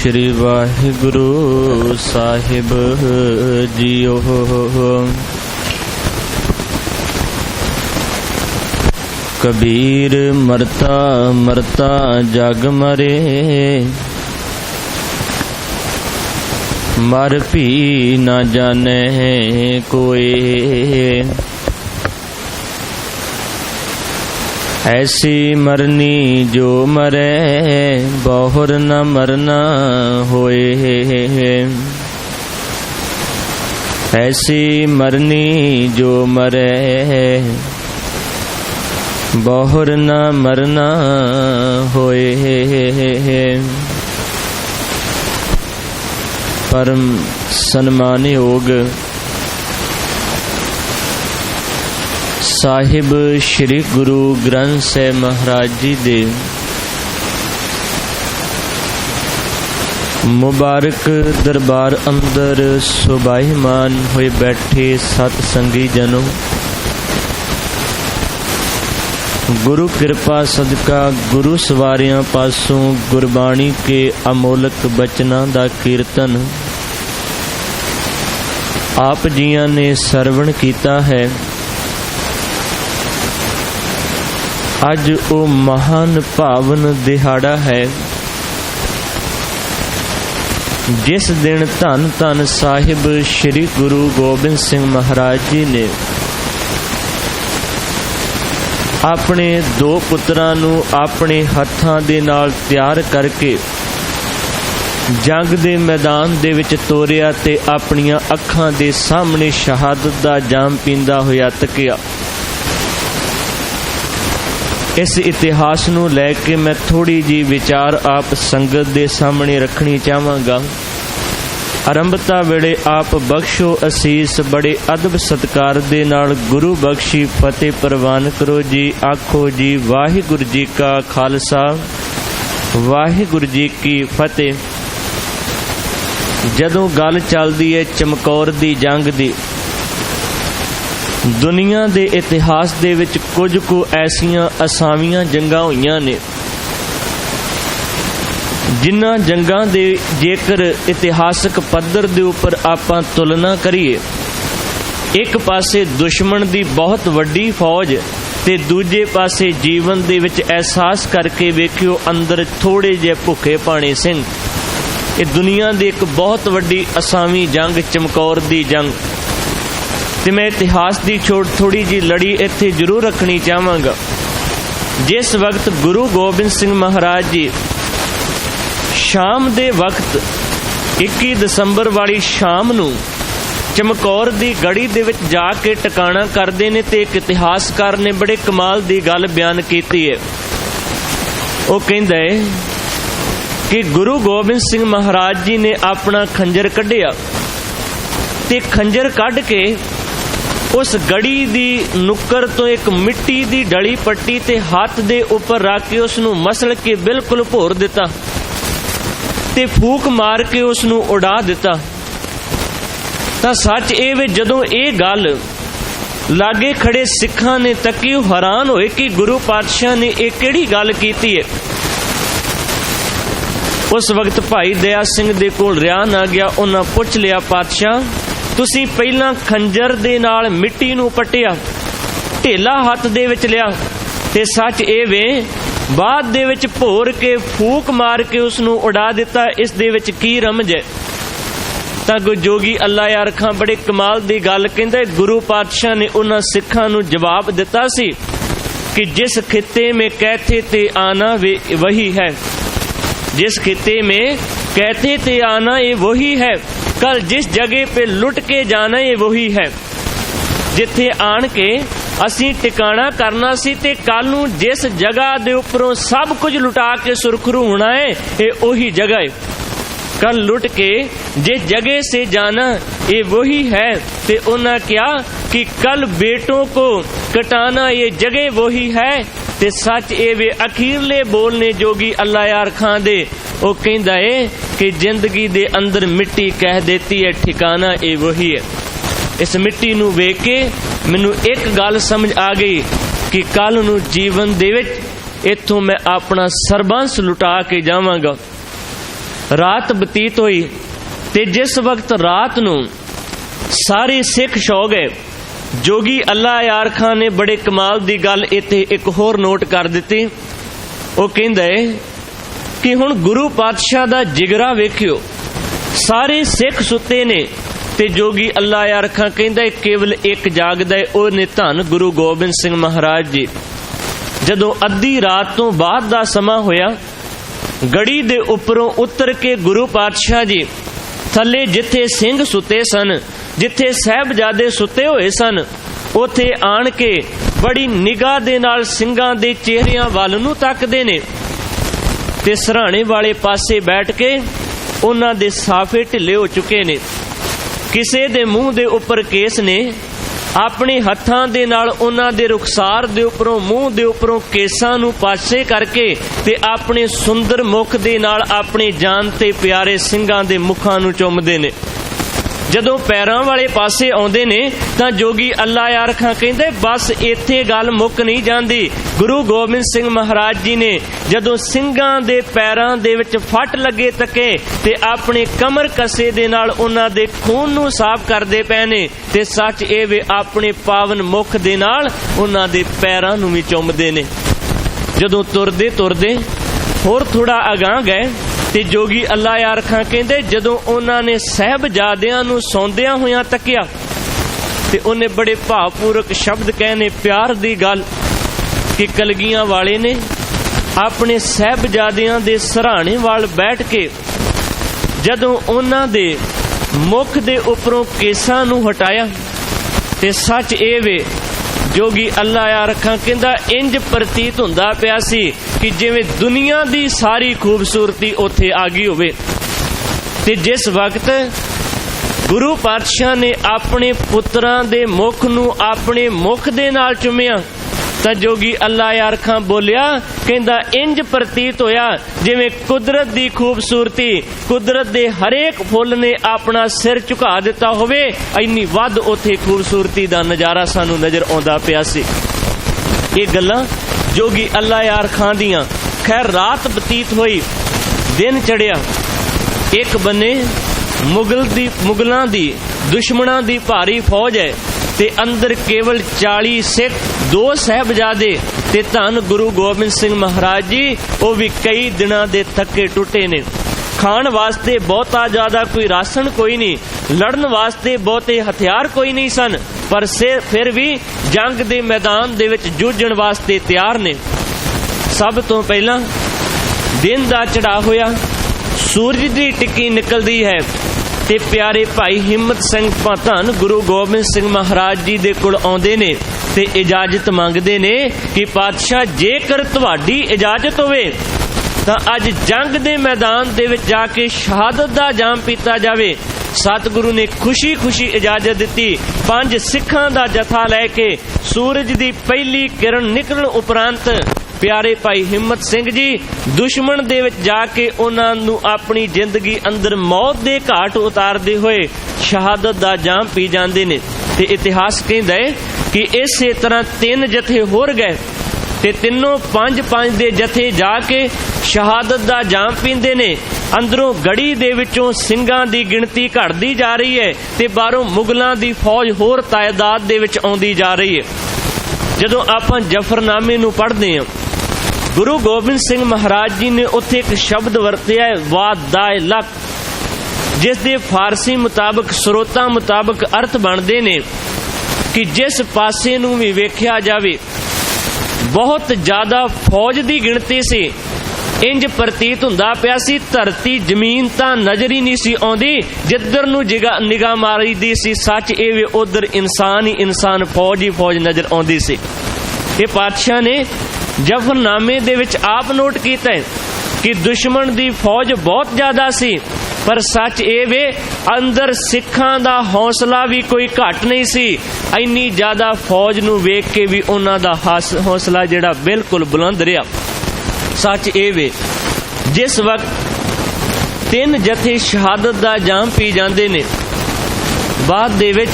ਸ੍ਰੀ ਵਾਹਿਗੁਰੂ ਸਾਹਿਬ ਜੀਓ। ਕਬੀਰ ਮਰਤਾ ਮਰਤਾ ਜਗ ਮਰੇ। ਮਰ ਭੀ ਨਾ ਜਾਣੇ ਕੋਏ ਐਸੀ ਮਰਨੀ ਜੋ ਮਰੇ, ਬਹੁਰ ਨ ਮਰਨਾ ਹੋਏ। ਐਸੀ ਮਰਨੀ ਜੋ ਮਰੇ, ਬਹੁਰ ਨ ਮਰਨਾ ਹੋਏ। ਪਰਮ ਸਨਮਾਨਯੋਗ ਸਾਹਿਬ ਸ੍ਰੀ ਗੁਰੂ ਗ੍ਰੰਥ ਸਾਹਿਬ ਮਹਾਰਾਜ ਜੀ ਦੇ ਮੁਬਾਰਕ ਦਰਬਾਰ ਅੰਦਰ ਸੁਭਾਈਮਾਨ ਹੋਏ ਬੈਠੇ ਸਤ ਸੰਗੀ ਜਨੋ। ਗੁਰੂ ਕਿਰਪਾ ਸਦਕਾ ਗੁਰੂ ਸਵਾਰਿਆਂ ਪਾਸੋਂ ਗੁਰਬਾਣੀ ਕੇ ਅਮੋਲਕ ਬਚਨਾਂ ਦਾ ਕੀਰਤਨ ਆਪ ਜੀਆਂ ਨੇ ਸਰਵਣ ਕੀਤਾ ਹੈ। ਅੱਜ ਉਹ ਮਹਾਨ ਭਾਵਨ ਦਿਹਾੜਾ ਹੈ। ਜਿਸ ਦਿਨ ਧੰਨ ਧੰਨ ਸਾਹਿਬ ਸ੍ਰੀ ਗੁਰੂ ਗੋਬਿੰਦ ਸਿੰਘ ਮਹਾਰਾਜ ਜੀ ਨੇ ਆਪਣੇ ਦੋ ਪੁੱਤਰਾਂ ਨੂੰ ਆਪਣੇ ਹੱਥਾਂ ਦੇ ਨਾਲ ਤਿਆਰ ਕਰਕੇ ਜੰਗ ਦੇ ਮੈਦਾਨ ਦੇ ਵਿੱਚ ਤੋਰਿਆ ਤੇ ਆਪਣੀਆਂ ਅੱਖਾਂ ਦੇ ਸਾਹਮਣੇ ਸ਼ਹਾਦਤ ਦਾ ਜਾਮ ਪੀਂਦਾ ਹੋਇਆ ਤੱਕਿਆ। ਇਸ ਇਤਿਹਾਸ ਨੂੰ ਲੈ ਕੇ ਮੈਂ ਥੋੜੀ ਜੀ ਵਿਚਾਰ ਆਪ ਸੰਗਤ ਦੇ ਸਾਹਮਣੇ ਰੱਖਣੀ ਚਾਹਾਂਗਾ। ਆਰੰਭਤਾ ਵੇਲੇ ਆਪ ਬਖਸ਼ੋ ਅਸੀਸ, ਬੜੇ ਅਦਬ ਸਤਕਾਰ ਦੇ ਨਾਲ ਗੁਰੂ ਬਖਸ਼ੀ ਫਤਿਹ ਪ੍ਰਵਾਨ ਕਰੋ ਜੀ। ਆਖੋ ਜੀ, ਵਾਹਿਗੁਰੂ ਜੀ ਕਾ ਖਾਲਸਾ, ਵਾਹਿਗੁਰੂ ਜੀ ਕੀ ਫਤਿਹ। ਜਦੋਂ ਗੱਲ ਚੱਲਦੀ ਹੈ ਚਮਕੌਰ ਦੀ ਜੰਗ ਦੀ ਦੁਨੀਆ ਦੇ ਇਤਿਹਾਸ ਦੇ ਵਿੱਚ ਕੁਝ ਕੁ ਐਸੀਆਂ ਅਸਾਮੀਆਂ ਜੰਗਾਂ ਹੋਈਆਂ ਨੇ। ਜਿਨ੍ਹਾਂ ਜੰਗਾਂ ਦੇ ਜੇਕਰ ਇਤਿਹਾਸਕ ਪੱਧਰ ਦੇ ਉੱਪਰ ਆਪਾਂ ਤੁਲਨਾ ਕਰੀਏ, ਇੱਕ ਪਾਸੇ ਦੁਸ਼ਮਣ ਦੀ ਬਹੁਤ ਵੱਡੀ ਫੌਜ ਤੇ ਦੂਜੇ ਪਾਸੇ ਜੀਵਨ ਦੇ ਵਿੱਚ ਅਹਿਸਾਸ ਕਰਕੇ ਵੇਖਿਓ ਅੰਦਰ ਥੋੜੇ ਜਿਹੇ ਭੁੱਖੇ ਪਾਣੇ ਸਿੰਘ। ਇਹ ਦੁਨੀਆ ਦੀ ਇੱਕ ਬਹੁਤ ਵੱਡੀ ਅਸਾਮੀ ਜੰਗ ਚਮਕੌਰ ਦੀ ਜੰਗ। ਤੇ ਮੈਂ ਇਤਿਹਾਸ ਦੀ ਛੋਟ ਥੋੜੀ ਜੀ ਲੜੀ ਇੱਥੇ ਜ਼ਰੂਰ ਰੱਖਣੀ ਚਾਹਾਂਗਾ। ਜਿਸ ਵਕਤ ਗੁਰੂ ਗੋਬਿੰਦ ਸਿੰਘ ਮਹਾਰਾਜ ਜੀ ਸ਼ਾਮ ਦੇ ਵਕਤ 21 ਦਸੰਬਰ ਵਾਲੀ ਸ਼ਾਮ ਨੂੰ ਚਮਕੌਰ ਦੀ ਗੜੀ ਦੇ ਵਿੱਚ ਜਾ ਕੇ ਟਿਕਾਣਾ ਕਰਦੇ ਨੇ ਤੇ ਇੱਕ ਇਤਿਹਾਸਕਾਰ ਨੇ ਬੜੇ ਕਮਾਲ ਦੀ ਗੱਲ ਬਿਆਨ ਕੀਤੀ ਹੈ। ਉਹ ਕਹਿੰਦਾ ਹੈ ਕਿ ਗੁਰੂ ਗੋਬਿੰਦ ਸਿੰਘ ਮਹਾਰਾਜ ਜੀ ਨੇ ਆਪਣਾ ਖੰਜਰ ਕੱਢਿਆ ਤੇ ਖੰਜਰ ਕੱਢ ਕੇ ਉਸ ਗੜੀ ਦੀ ਨੁੱਕਰ ਤੋਂ ਇੱਕ ਮਿੱਟੀ ਦੀ ਡਲੀ ਪੱਟੀ ਤੇ ਹੱਥ ਦੇ ਉੱਪਰ ਰੱਖ ਕੇ ਉਸ ਨੂੰ ਮਸਲ ਕੇ ਬਿਲਕੁਲ ਭੋਰ ਦਿੱਤਾ ਤੇ ਫੂਕ ਮਾਰ ਕੇ ਉਸ ਨੂੰ ਉਡਾ ਦਿੱਤਾ। ਤਾਂ ਸੱਚ ਇਹ ਵੇ ਜਦੋਂ ਇਹ ਗੱਲ ਲਾਗੇ ਖੜੇ ਸਿੱਖਾਂ ਨੇ ਤੱਕੀ ਹੈਰਾਨ ਹੋਏ ਕਿ ਗੁਰੂ ਪਾਤਸ਼ਾਹ ਨੇ ਇਹ ਕਿਹੜੀ ਗੱਲ ਕੀਤੀ ਹੈ? ਉਸ ਵਕਤ ਭਾਈ ਦਇਆ ਸਿੰਘ ਦੇ ਕੋਲ ਰਿਆ ਨਾ ਗਿਆ, ਉਹਨਾਂ ਪੁੱਛ ਲਿਆ, ਪਾਤਸ਼ਾਹ ਤੁਸੀਂ ਪਹਿਲਾਂ ਖੰਜਰ ਦੇ ਨਾਲ ਮਿੱਟੀ ਨੂੰ ਪਟਿਆ, ਢੇਲਾ ਹੱਥ ਦੇ ਵਿੱਚ ਲਿਆ ਤੇ ਸੱਚ ਇਹ ਵੇ, ਬਾਅਦ ਦੇ ਵਿੱਚ ਭੋਰ ਕੇ ਫੂਕ ਮਾਰ ਕੇ ਉਸ ਨੂੰ ਉਡਾ ਦਿੱਤਾ, ਇਸ ਦੇ ਵਿੱਚ ਕੀ ਰਮਜ ਹੈ? ਤਾਂ ਕੋ ਜੋਗੀ ਅੱਲਾ ਯਾਰਖਾਂ ਬੜੇ ਕਮਾਲ ਦੀ ਗੱਲ ਕਹਿੰਦਾ, ਗੁਰੂ ਪਾਤਸ਼ਾਹ ਨੇ ਉਹਨਾਂ ਸਿੱਖਾਂ ਨੂੰ ਜਵਾਬ ਦਿੱਤਾ ਸੀ ਕਿ ਜਿਸ ਖਿੱਤੇ ਮੇ ਕਹਤੇ ਤੇ ਆਣਾ ਵਹੀ ਹੈ। ਜਿਸ ਖਿੱਤੇ ਮੇ ਕਹਤੇ ਤੇ ਆਣਾ, ਇਹ ਵਹੀ ਹੈ। ਕਲ ਜਿਸ ਜਗ੍ਹਾ 'ਤੇ ਲੁੱਟ ਕੇ ਜਾਣਾ ਇਹ ਵਹੀ ਹੈ ਜਿੱਥੇ ਆਣ ਕੇ ਅਸੀਂ ਟਿਕਾਣਾ ਕਰਨਾ ਸੀ ਤੇ ਕੱਲ ਨੂੰ ਜਿਸ ਜਗ੍ਹਾ ਦੇ ਉੱਪਰੋਂ ਸਭ ਕੁਝ ਲੁਟਾ ਕੇ ਸੁਰਖਰੂ ਹੋਣਾ ਹੈ ਇਹ ਉਹੀ ਜਗ੍ਹਾ ਹੈ ਕੱਲ ਲੁੱਟ ਕੇ ਜਿਸ ਜਗ੍ਹਾ ਸੇ ਜਾਣਾ ਇਹ ਵਹੀ ਹੈ ਤੇ ਉਹਨਾਂ ਕਿਹਾ ਕਿ ਕੱਲ ਬੇਟੋ ਕੋ ਕਟਾਣਾ ਇਹ ਜਗ੍ਹਾ ਵਹੀ ਹੈ ਤੇ ਸੱਚ ਇਹ ਵੇ ਅਖੀਰਲੇ ਬੋਲਨੇ ਜੋਗੀ ਅੱਲਾ ਯਾਰ ਖਾਂ ਦੇ ਉਹ ਕਹਿੰਦਾ ਏ ਕਿ ਜ਼ਿੰਦਗੀ ਦੇ ਅੰਦਰ ਮਿੱਟੀ ਕਹਿ ਦਿੱਤੀ ਹੈ, ਠਿਕਾਣਾ ਇਹ ਵਹੀ ਹੈ। ਇਸ ਮਿੱਟੀ ਨੂੰ ਵੇਖ ਕੇ ਮੈਨੂੰ ਇੱਕ ਗੱਲ ਸਮਝ ਆ ਗਈ ਕਿ ਕੱਲ ਨੂੰ ਜੀਵਨ ਦੇ ਵਿੱਚ ਇੱਥੋਂ ਮੈਂ ਆਪਣਾ ਸਰਬੰਸ ਲੁਟਾ ਕੇ ਜਾਵਾਂਗਾ। ਰਾਤ ਬਤੀਤ ਹੋਈ ਤੇ ਜਿਸ ਵਕਤ ਰਾਤ ਨੂੰ ਸਾਰੇ ਸਿੱਖ ਸੌ ਗਏ ਜੋਗੀ ਅੱਲਾ ਯਾਰ ਖਾਨ ਨੇ ਬੜੇ ਕਮਾਲ ਦੀ ਗੱਲ ਇੱਥੇ ਇੱਕ ਹੋਰ ਨੋਟ ਕਰ ਦਿੱਤੀ। ਉਹ ਕਹਿੰਦਾ ਹੈ ਕਿ ਹੁਣ ਗੁਰੂ ਪਾਤਸ਼ਾਹ ਦਾ ਜਿਗਰਾ ਵੇਖਿਓ। ਸਾਰੇ ਸਿੱਖ ਸੁੱਤੇ ਨੇ ਤੇ ਜੋਗੀ ਅੱਲਾ ਯਾਰ ਕਹਿੰਦਾ ਕੇਵਲ ਇੱਕ ਜਾਗਦਾ ਹੈ, ਉਹ ਨੇ ਧੰਨ ਗੁਰੂ ਗੋਬਿੰਦ ਸਿੰਘ ਮਹਾਰਾਜ ਜੀ। ਜਦੋਂ ਅੱਧੀ ਰਾਤ ਤੋਂ ਬਾਅਦ ਦਾ ਸਮਾਂ ਹੋਇਆ, ਗੜੀ ਦੇ ਉੱਪਰੋਂ ਉਤਰ ਕੇ ਗੁਰੂ ਪਾਤਸ਼ਾਹ ਜੀ ਥੱਲੇ ਜਿੱਥੇ ਸਿੰਘ ਸੁੱਤੇ ਸਨ, ਜਿੱਥੇ ਸਹਿਬਜ਼ਾਦੇ ਸੁੱਤੇ ਹੋਏ ਸਨ, ਉਥੇ ਆਣ ਕੇ ਬੜੀ ਨਿਗਾਹ ਦੇ ਨਾਲ ਸਿੰਘਾਂ ਦੇ ਚਿਹਰਿਆਂ ਵੱਲ ਨੂੰ ਤੱਕਦੇ ਨੇ। ਤੇ ਸਰਾਣੇ ਵਾਲੇ ਪਾਸੇ ਬੈਠ ਕੇ ਉਹਨਾਂ ਦੇ ਸਾਫੇ ਢਿੱਲੇ ਹੋ ਚੁੱਕੇ ਨੇ। ਕਿਸੇ ਦੇ ਮੂੰਹ ਦੇ ਉੱਪਰ ਕੇਸ ਨੇ। ਆਪਣੇ ਹੱਥਾਂ ਦੇ ਨਾਲ ਉਹਨਾਂ ਦੇ ਰੁਖਸਾਰ ਦੇ ਉੱਪਰੋਂ, ਮੂੰਹ ਦੇ ਉੱਪਰੋਂ ਕੇਸਾਂ ਨੂੰ ਪਾਸੇ ਕਰਕੇ ਤੇ ਆਪਣੇ ਸੁੰਦਰ ਮੁਖ ਦੇ ਨਾਲ ਆਪਣੇ ਜਾਨ ਤੇ ਪਿਆਰੇ ਸਿੰਘਾਂ ਦੇ ਮੁਖਾਂ ਨੂੰ ਚੁੰਮਦੇ ਨੇ। ਜਦੋਂ ਪੈਰਾਂ ਵਾਲੇ ਪਾਸੇ ਆਉਂਦੇ ਨੇ ਤਾਂ ਜੋਗੀ ਅੱਲਾ ਯਾਰ ਕਹਿੰਦੇ, ਬਸ ਇੱਥੇ ਗੱਲ ਮੁੱਕ ਨਹੀਂ ਜਾਂਦੀ। ਗੁਰੂ ਗੋਬਿੰਦ ਸਿੰਘ ਮਹਾਰਾਜ ਜੀ ਨੇ ਜਦੋਂ ਸਿੰਘਾਂ ਦੇ ਪੈਰਾਂ ਦੇ ਵਿੱਚ ਫੱਟ ਲੱਗੇ ਤੱਕੇ ਤੇ ਆਪਣੇ ਕਮਰ ਕਸੇ ਦੇ ਨਾਲ ਉਹਨਾਂ ਦੇ ਖੂਨ ਨੂੰ ਸਾਫ਼ ਕਰਦੇ ਪਏ ਨੇ ਤੇ ਸੱਚ ਇਹ ਵੇ ਆਪਣੇ ਪਾਵਨ ਮੁਖ ਦੇ ਨਾਲ ਉਹਨਾਂ ਦੇ ਪੈਰਾਂ ਨੂੰ ਵੀ ਚੁੰਮਦੇ ਨੇ। ਜਦੋਂ ਤੁਰਦੇ ਤੁਰਦੇ ਹੋਰ ਥੋੜਾ ਅਗਾਹ ਗਏ ਤੇ ਜੋਗੀ ਅੱਲਾ ਯਾਰ ਖਾਂ ਕਹਿੰਦੇ, ਜਦੋਂ ਉਹਨਾਂ ਨੇ ਸਹਿਬਜ਼ਾਦਿਆਂ ਨੂੰ ਸੌਂਦਿਆਂ ਹੋਇਆਂ ਤੱਕਿਆ ਤੇ ਉਹਨੇ ਬੜੇ ਭਾਵਪੂਰਕ ਸ਼ਬਦ ਕਹਨੇ ਪਿਆਰ ਦੀ ਗੱਲ ਕਿ ਕਲਗੀਆਂ ਵਾਲੇ ਨੇ ਆਪਣੇ ਸਹਿਬਜ਼ਾਦਿਆਂ ਦੇ ਸਰਾਣੇ ਵਾਲ ਬੈਠ ਕੇ ਜਦੋਂ ਉਹਨਾਂ ਦੇ ਮੁਖ ਦੇ ਉੱਪਰੋਂ ਕੇਸਾਂ ਨੂੰ ਹਟਾਇਆ ਤੇ ਸੱਚ ਇਹ ਵੇ ਜੋਗੀ ਅੱਲਾ ਯਾ ਰੱਖਾਂ ਕਹਿੰਦਾ ਇੰਜ ਪ੍ਰਤੀਤ ਹੁੰਦਾ ਪਿਆ ਸੀ ਕਿ ਜਿਵੇਂ ਦੁਨੀਆ ਦੀ ਸਾਰੀ ਖੂਬਸੂਰਤੀ ਉੱਥੇ ਆ ਗਈ ਹੋਵੇ। ਤੇ ਜਿਸ ਵਕਤ ਗੁਰੂ ਪਾਤਸ਼ਾਹ ਨੇ ਆਪਣੇ ਪੁੱਤਰਾਂ ਦੇ ਮੁਖ ਨੂੰ ਆਪਣੇ ਮੁਖ ਦੇ ਨਾਲ ਚੁੰਮਿਆ ਤਾਂ ਜੋਗੀ ਅੱਲਾ ਯਾਰ ਖਾਂ ਬੋਲਿਆ, ਕਹਿੰਦਾ, ਇੰਜ ਪ੍ਰਤੀਤ ਹੋਇਆ, ਜਿਵੇਂ ਕੁਦਰਤ ਦੀ ਖੂਬਸੂਰਤੀ, ਕੁਦਰਤ ਦੇ ਹਰੇਕ ਫੁੱਲ ਨੇ ਆਪਣਾ ਸਿਰ ਝੁਕਾ ਦਿੱਤਾ ਹੋਵੇ, ਇੰਨੀ ਵੱਧ ਉਥੇ ਖੂਬਸੂਰਤੀ ਦਾ ਨਜ਼ਾਰਾ ਸਾਨੂੰ ਨਜ਼ਰ ਆਉਂਦਾ ਪਿਆ ਸੀ। ਇਹ ਗੱਲਾਂ ਜੋਗੀ ਅੱਲਾ ਯਾਰ ਖਾਂ ਦੀਆਂ। ਖੈਰ, ਰਾਤ ਬਤੀਤ ਹੋਈ, ਦਿਨ ਚੜਿਆ ਇੱਕ ਬੰਨੇ ਮੁਗਲ ਦੀ ਮੁਗਲਾਂ ਦੀ ਦੁਸ਼ਮਣਾਂ ਦੀ ਭਾਰੀ ਫੌਜ ਹੈ। ਤੇ ਅੰਦਰ ਕੇਵਲ 40 ਸਿੱਖ, ਦੋ ਸਹਿਬਜ਼ਾਦੇ ਤੇ ਧੰਨ ਗੁਰੂ ਗੋਬਿੰਦ ਸਿੰਘ ਮਹਾਰਾਜ ਜੀ, ਉਹ ਵੀ ਕਈ ਦਿਨਾਂ ਦੇ ਥੱਕੇ ਟੁੱਟੇ ਨੇ। ਖਾਣ ਵਾਸਤੇ ਬਹੁਤਾ ਜ਼ਿਆਦਾ ਕੋਈ ਰਾਸ਼ਨ ਕੋਈ ਨਹੀਂ, ਲੜਨ ਵਾਸਤੇ ਬਹੁਤੇ ਹਥਿਆਰ ਕੋਈ ਨਹੀਂ ਸਨ, ਪਰ ਫਿਰ ਵੀ ਜੰਗ ਦੇ ਮੈਦਾਨ ਦੇ ਵਿੱਚ ਜੂਝਣ ਵਾਸਤੇ ਤਿਆਰ ਨੇ। ਸਭ ਤੋਂ ਪਹਿਲਾਂ ਦਿਨ ਦਾ ਚੜਾ ਹੋਇਆ, ਸੂਰਜ ਦੀ ਟਿੱਕੀ ਨਿਕਲਦੀ ਹੈ। ਤੇ ਪਿਆਰੇ ਭਾਈ ਹਿੰਮਤ ਸਿੰਘ ਧੰਨ ਗੁਰੂ ਗੋਬਿੰਦ ਸਿੰਘ ਮਹਾਰਾਜ ਜੀ ਦੇ ਕੋਲ ਆਉਂਦੇ ਨੇ ਤੇ ਇਜਾਜ਼ਤ ਮੰਗਦੇ ਨੇ ਕਿ ਪਾਤਸ਼ਾਹ ਜੇਕਰ ਤੁਹਾਡੀ ਇਜਾਜ਼ਤ ਹੋਵੇ, ਤਾਂ ਅੱਜ ਜੰਗ ਦੇ ਮੈਦਾਨ ਦੇ ਵਿੱਚ ਜਾ ਕੇ ਸ਼ਹਾਦਤ ਦਾ ਜਾਮ ਪੀਤਾ ਜਾਵੇ। ਸਤਿਗੁਰੂ ਨੇ ਖੁਸ਼ੀ-ਖੁਸ਼ੀ ਇਜਾਜ਼ਤ ਦਿੱਤੀ। ਪੰਜ ਸਿੱਖਾਂ ਦਾ ਜਥਾ ਲੈ ਕੇ ਸੂਰਜ ਦੀ ਪਹਿਲੀ ਕਿਰਨ ਨਿਕਲਣ ਉਪਰੰਤ ਪਿਆਰੇ ਭਾਈ ਹਿੰਮਤ ਸਿੰਘ ਜੀ, ਦੁਸ਼ਮਣ ਦੇ ਵਿੱਚ ਜਾ ਕੇ ਉਹਨਾਂ ਨੂੰ ਆਪਣੀ ਜ਼ਿੰਦਗੀ ਅੰਦਰ ਮੌਤ ਦੇ ਘਾਟ ਉਤਾਰਦੇ ਹੋਏ ਸ਼ਹਾਦਤ ਦਾ ਜਾਮ ਪੀ ਜਾਂਦੇ ਨੇ। ਤੇ ਇਤਿਹਾਸ ਕਹਿੰਦਾ ਹੈ ਕਿ ਇਸੇ ਤਰ੍ਹਾਂ ਤਿੰਨ ਜਥੇ ਹੋਰ ਗਏ ਤੇ ਤਿੰਨੋਂ ਪੰਜ ਪੰਜ ਦੇ ਜਥੇ ਜਾ ਕੇ ਸ਼ਹਾਦਤ ਦਾ ਜਾਮ ਪੀਂਦੇ ਨੇ। ਅੰਦਰੋਂ ਗੜੀ ਦੇ ਵਿੱਚੋਂ ਸਿੰਘਾਂ ਦੀ ਗਿਣਤੀ ਘਟਦੀ ਜਾ ਰਹੀ ਹੈ ਤੇ ਬਾਹਰੋਂ ਮੁਗਲਾਂ ਦੀ ਫੌਜ ਹੋਰ ਤਾਇਦਾਦ ਦੇ ਵਿੱਚ ਆਉਂਦੀ ਜਾ ਰਹੀ ਹੈ। ਜਦੋਂ ਆਪਾਂ ਜਫਰਨਾਮੇ ਨੂੰ ਪੜ੍ਹਦੇ ਹਾਂ ਗੁਰੂ ਗੋਬਿੰਦ ਸਿੰਘ ਮਹਾਰਾਜ ਜੀ ਨੇ ਉੱਥੇ ਇੱਕ ਸ਼ਬਦ ਵਰਤਿਆ ਹੈ ਵਾਦਾਇ ਲਕ, ਜਿਸ ਦੇ ਫਾਰਸੀ ਮੁਤਾਬਕ, ਸਰੋਤਾਂ ਮੁਤਾਬਕ ਅਰਥ ਬਣਦੇ ਨੇ ਕਿ ਜਿਸ ਪਾਸੇ ਨੂੰ ਵੀ ਵੇਖਿਆ ਜਾਵੇ, ਬਹੁਤ ਜ਼ਿਆਦਾ ਫੌਜ ਦੀ ਗਿਣਤੀ ਸੀ। ਇੰਜ ਪ੍ਰਤੀਤ ਹੁੰਦਾ ਪਿਆ ਸੀ, ਧਰਤੀ ਜ਼ਮੀਨ ਤਾਂ ਨਜ਼ਰ ਹੀ ਨਹੀਂ ਸੀ ਆਉਂਦੀ, ਜਿੱਧਰ ਨੂੰ ਨਿਗਾਹ ਮਾਰੀ ਦੀ ਸੀ, ਸੱਚ ਇਹ ਵੀ ਉਧਰ ਇਨਸਾਨ ਹੀ ਇਨਸਾਨ, ਫੌਜ ਹੀ ਫੌਜ ਨਜ਼ਰ ਆਉਂਦੀ ਸੀ। ਇਹ ਪਾਤਸ਼ਾਹ ਨੇ ਜਫਰਨਾਮੇ ਦੇ ਵਿੱਚ ਆਪ ਨੋਟ ਕੀਤਾ ਹੈ ਕਿ ਦੁਸ਼ਮਣ ਦੀ ਫੌਜ ਬਹੁਤ ਜ਼ਿਆਦਾ ਸੀ, ਪਰ ਸੱਚ ਇਹ ਵੇ, ਅੰਦਰ ਸਿੱਖਾਂ ਦਾ ਹੌਸਲਾ ਵੀ ਕੋਈ ਘਟ ਨਹੀਂ ਸੀ। ਇੰਨੀ ਜ਼ਿਆਦਾ ਫੌਜ ਨੂੰ ਵੇਖ ਕੇ ਵੀ ਉਹਨਾਂ ਦਾ ਹੌਸਲਾ ਜਿਹੜਾ ਬਿਲਕੁਲ ਬੁਲੰਦ ਰਿਹਾ। ਸੱਚ ਇਹ ਵੇ, ਜਿਸ ਵਕਤ ਤਿੰਨ ਜਥੇ ਸ਼ਹਾਦਤ ਦਾ ਜਾਮ ਪੀ ਜਾਂਦੇ ਨੇ, ਬਾਅਦ ਦੇ ਵਿੱਚ